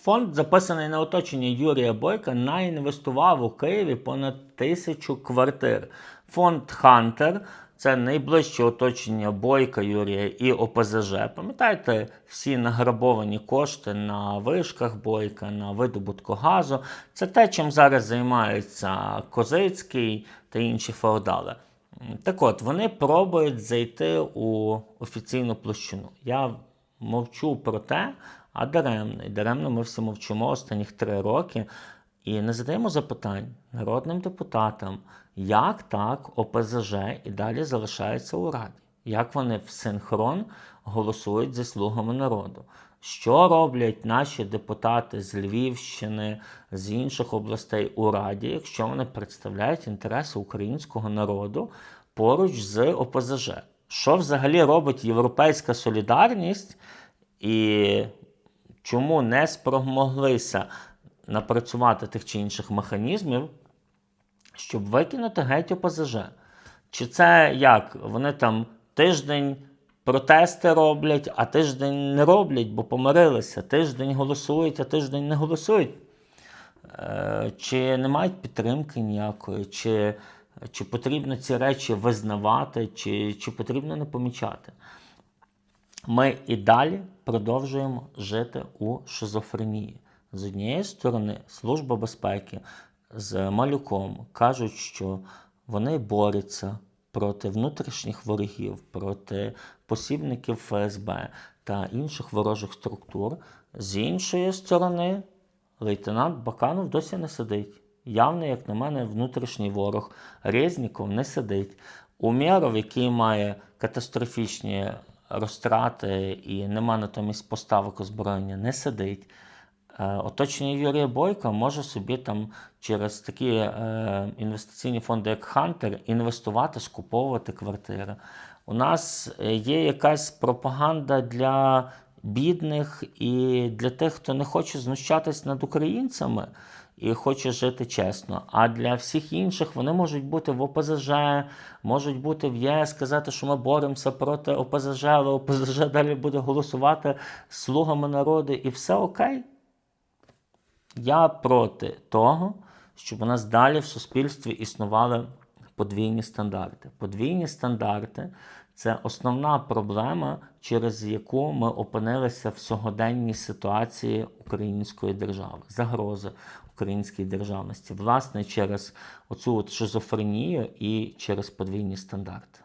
Фонд, записаний на оточення Юрія Бойка, наінвестував у Києві понад тисячу квартир. Фонд Хантер це найближче оточення Бойка Юрія і ОПЗЖ. Пам'ятаєте, всі награбовані кошти на вишках Бойка, на видобутку газу. Це те, чим зараз займається Козицький та інші феодали. Так от, вони пробують зайти у офіційну площину. Я мовчу про те, а даремно. І даремно ми всі мовчимо останніх три роки і не задаємо запитань народним депутатам, як так ОПЗЖ і далі залишається у Раді, як вони в синхрон голосують зі слугами народу. Що роблять наші депутати з Львівщини, з інших областей у Раді, якщо вони представляють інтереси українського народу поруч з ОПЗЖ? Що взагалі робить Європейська солідарність і чому не спромоглися напрацювати тих чи інших механізмів, щоб викинути геть ОПЗЖ? Чи це як? Вони там тиждень протести роблять, а тиждень не роблять, бо помирилися. Тиждень голосують, а тиждень не голосують. Е, Чи не мають підтримки ніякої, чи, чи потрібно ці речі визнавати, чи, чи потрібно не помічати? Ми і далі продовжуємо жити у шизофренії. З однієї сторони, Служба безпеки з малюком кажуть, що вони борються проти внутрішніх ворогів, проти посібників ФСБ та інших ворожих структур. З іншої сторони, лейтенант Баканов досі не сидить. Явно, як на мене, внутрішній ворог. Резніков не сидить. Умєров, який має катастрофічні розтрати і нема натомість поставок озброєння, не сидить. Е, Оточення Юрія Бойка може собі там через такі е, інвестиційні фонди, як Хантер, інвестувати, скуповувати квартири. У нас е, є якась пропаганда для бідних і для тих, хто не хоче знущатись над українцями і хоче жити чесно. А для всіх інших вони можуть бути в ОПЗЖ, можуть бути в ЄС, сказати, що ми боремося проти ОПЗЖ, але ОПЗЖ далі буде голосувати слугами народу, і все окей. Я проти того, щоб у нас далі в суспільстві існували подвійні стандарти. Подвійні стандарти це основна проблема, через яку ми опинилися в сьогоденній ситуації української держави, загрози українській державності, власне, через оцю от шизофренію і через подвійні стандарти.